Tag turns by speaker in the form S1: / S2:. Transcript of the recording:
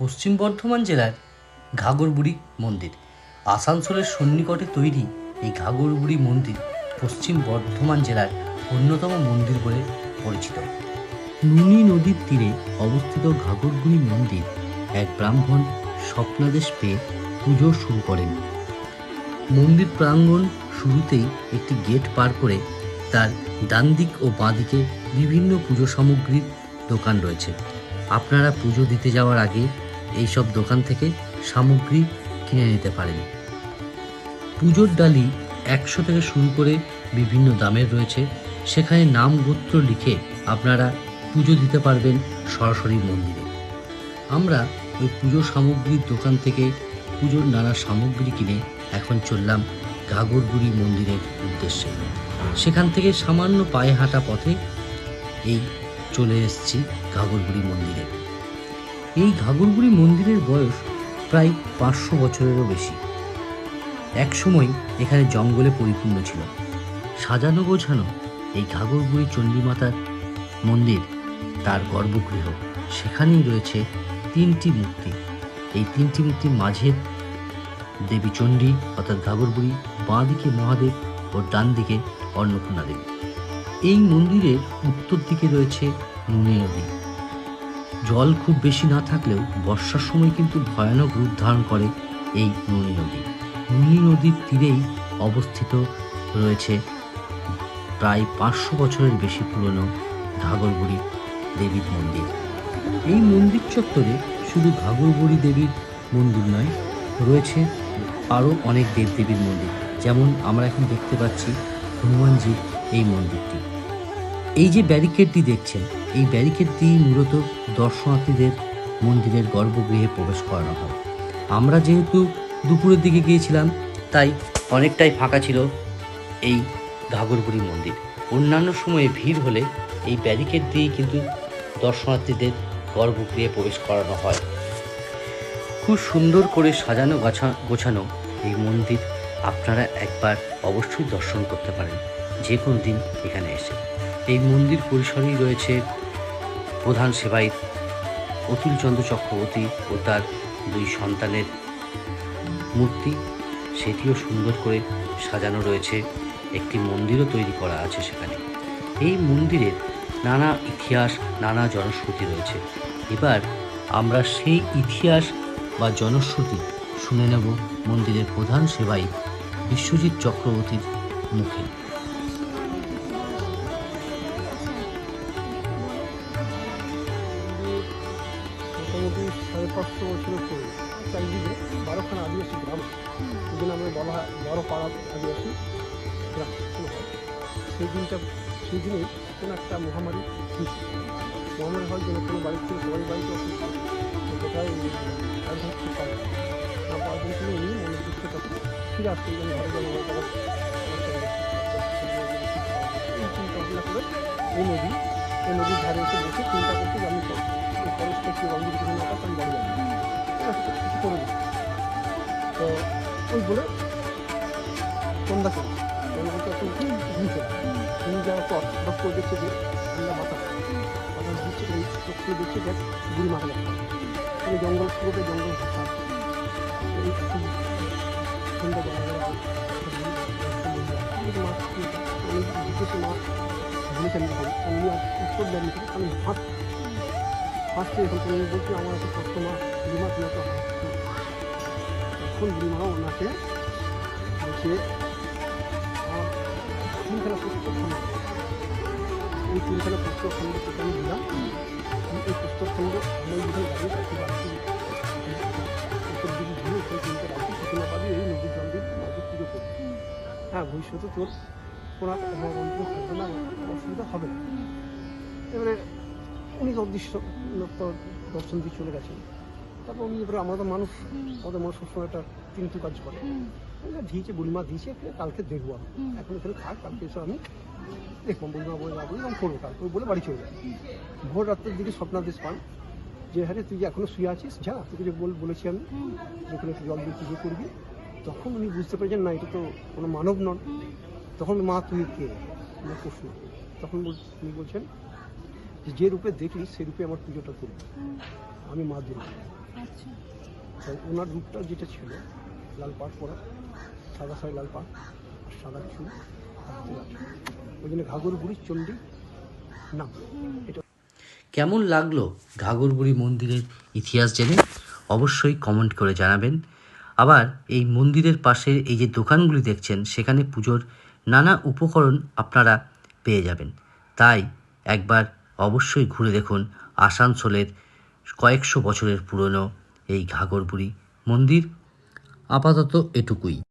S1: পশ্চিম বর্ধমান জেলার ঘাগরবুড়ি মন্দির। আসানসোলের সন্নিকটে তৈরি এই ঘাগরবুড়ি মন্দির পশ্চিম বর্ধমান জেলার অন্যতম মন্দির বলে পরিচিত। নুনি নদীর তীরে অবস্থিত ঘাগরবুড়ি মন্দির এক ব্রাহ্মণ স্বপ্নাদেশ পেয়ে পুজো শুরু করেন। মন্দির প্রাঙ্গণ শুরুতেই একটি গেট পার করে তার ডান দিক ও বাঁ দিকে বিভিন্ন পুজো সামগ্রীর দোকান রয়েছে। আপনারা পুজো দিতে যাওয়ার আগে এই সব দোকান থেকে সামগ্রী কিনে নিতে পারেন। পুজোর ডালি একশো থেকে শুরু করে বিভিন্ন দামের রয়েছে। সেখানে নাম গোত্র লিখে আপনারা পুজো দিতে পারবেন সরাসরি মন্দিরে। আমরা ওই পুজো সামগ্রীর দোকান থেকে পুজোর নানা সামগ্রী কিনে এখন চললাম ঘাগরগুড়ি মন্দিরের উদ্দেশ্যে। সেখান থেকে সামান্য পায়ে হাঁটা পথে এই চলে এসেছি ঘাগরগুড়ি মন্দিরে। এই ঘাগরগুড়ি মন্দিরের বয়স প্রায় পাঁচশো বছরেরও বেশি। এক সময় এখানে জঙ্গলে পরিপূর্ণ ছিল। সাজানো গোছানো এই ঘাগরগুড়ি চণ্ডীমাতার মন্দির, তার গর্ভগৃহ, সেখানেই রয়েছে তিনটি মূর্তি। এই তিনটি মূর্তির মাঝের দেবী চণ্ডী অর্থাৎ ঘাগরবুড়ি বাঁ দিকে মহাদেব ও ডান দিকে অন্নপূর্ণা দেবী। এই মন্দিরের উত্তর দিকে রয়েছে নুনি নদী। জল খুব বেশি না থাকলেও বর্ষার সময় কিন্তু ভয়ানক রূপ ধারণ করে এই নুনি নদী। নুনি নদীর তীরেই অবস্থিত রয়েছে প্রায় পাঁচশো বছরের বেশি পুরনো ঘাগরবুড়ি দেবীর মন্দির। এই মন্দির চত্বরে শুধু ঘাগরবুড়ি দেবীর মন্দির নয়, রয়েছে আরও অনেক দেবদেবীর মন্দির। যেমন আমরা এখন দেখতে পাচ্ছি হনুমানজির এই মন্দিরটি। এই যে ব্যারিকেডটি দেখছেন এই ব্যারিকেড দিয়ে মূলত দর্শনার্থীদের মন্দিরের গর্ভগৃহে প্রবেশ করানো হয়। আমরা যেহেতু দুপুরের দিকে গিয়েছিলাম, তাই অনেকটাই ফাঁকা ছিল এই ঘাগরবুড়ি মন্দির। অন্যান্য সময়ে ভিড় হলে এই ব্যারিকেড দিয়ে কিন্তু দর্শনার্থীদের গর্ভগৃহে প্রবেশ করানো হয়। খুব সুন্দর করে সাজানো, গাছা, গোছানো এই মন্দির আপনারা একবার অবশ্যই দর্শন করতে পারেন। যে কোনো দিন এখানে এসে। এই মন্দির পরিসরেই রয়েছে প্রধান সেবায়িত অতুলচন্দ্র চক্রবর্তী ও তার দুই সন্তানের মূর্তি। সেটিও সুন্দর করে সাজানো রয়েছে। একটি মন্দিরও তৈরি করা আছে সেখানে। এই মন্দিরের নানা ইতিহাস, নানা জনশ্রুতি রয়েছে। এবার আমরা সেই ইতিহাস বা জনশ্রুতি শুনে নেব মন্দিরের প্রধান সেবাই বিশ্বজিৎ চক্রবর্তীর মুখে।
S2: বছরের পরে চারিদিকে বারোখানা আদিবাসী গ্রাম। এই আমরা বলা হয় বারো পাড়া আদিবাসী গ্রাম। সেই দিনটা, সেই দিনে কোনো একটা মহামারী হয়েছে। মহামারী হওয়ার জন্য কোনো বাড়ির থেকে সবাই বাড়িতে অসুস্থ কোথায় না। পাওয়ার জন্য তিনি উনি মনের দিক থেকে ফিরে আসতে গেলেন ঘরে জন্য এই চিন্তা ভাবনা করে এই নদী, এই নদীর ধারে এসে বসে চিন্তা করতে যে আমি এই একটু রঙের ঠিক আছে, কিছু করে দিই তো ওই বলে সন্ধ্যা করে যাওয়ার পর হঠাৎ দেখছে যে আমরা মাথা মাথা দিচ্ছে খুলে দেখছে যে বুড়ি এই জঙ্গল জঙ্গল সন্ধ্যা মাছ আমি উত্তর দেননি আমি আমার একটা বুড়িমা তুমি একটা তখন বুড়িমা ওনাকে। আমার তিনখানা পুস্তক খন্ড এই তিনখানা পুস্তক খন্ড থেকে আমি দিলাম। এই পুস্তক খন্ড আমার যেখানে দাঁড়িয়ে তাকে রাখছি উত্তর দিকে ঘুরে সেই তিনটে রাখছি সেখানে পাবি, এই নদীর জল দিয়ে মাঝে পুজো করবি। হ্যাঁ ভবিষ্যতে তোর কোনো অভাবন্তর থাকবে না অসুবিধা হবে না। এবারে উনি অদৃশ্য দর্শন দিয়ে চলে গেছেন। তারপর উনি এবারে আমরা তো মানুষ, আমাদের মানুষ সবসময় একটা কিন্তু কাজ করে। দিয়েছে বুড়িমা দিয়েছে কালকে দেখব আমি এখন এখানে থাক কালকে এসে আমি দেখব, বুড়িমা বলে যাব, এবং করব কালকে বলে, বাড়ি চলে যায় ভোর রাত্রের দিকে স্বপ্নাদেশ পান, যে হ্যাঁ তুই এখনও শুয়ে আছিস, যা, তোকে যে বল, বলেছি আমি, যেখানে তুই জল দিয়ে পুজো করবি। তখন উনি বুঝতে পেরেছেন, না, এটা তো কোনো মানব নন। তখন মা, তুই কে? আমার প্রশ্ন তখন উনি বলছেন, যে রূপে দেখলি সেই রূপে আমার পুজোটা করবি। আমি মা দুর্গা। তাই ওনার রূপটা যেটা ছিল লাল পাড় পরা সাদা শাড়ি লাল পাড় আর সাদা চুল ওই জন্য ঘাগর বুড়ি চণ্ডী নাম। এটা
S1: কেমন লাগল ঘাগরবুড়ি মন্দিরের ইতিহাস জেনে? অবশ্যই কমেন্ট করে জানাবেন। আবার এই মন্দিরের পাশে এই যে দোকানগুলি দেখছেন সেখানে পুজোর নানা উপকরণ আপনারা পেয়ে যাবেন। তাই একবার অবশ্যই ঘুরে দেখুন আসানসোলের কয়েকশো বছরের পুরনো এই ঘাগরবুড়ি মন্দির আপাতত এটুকুই।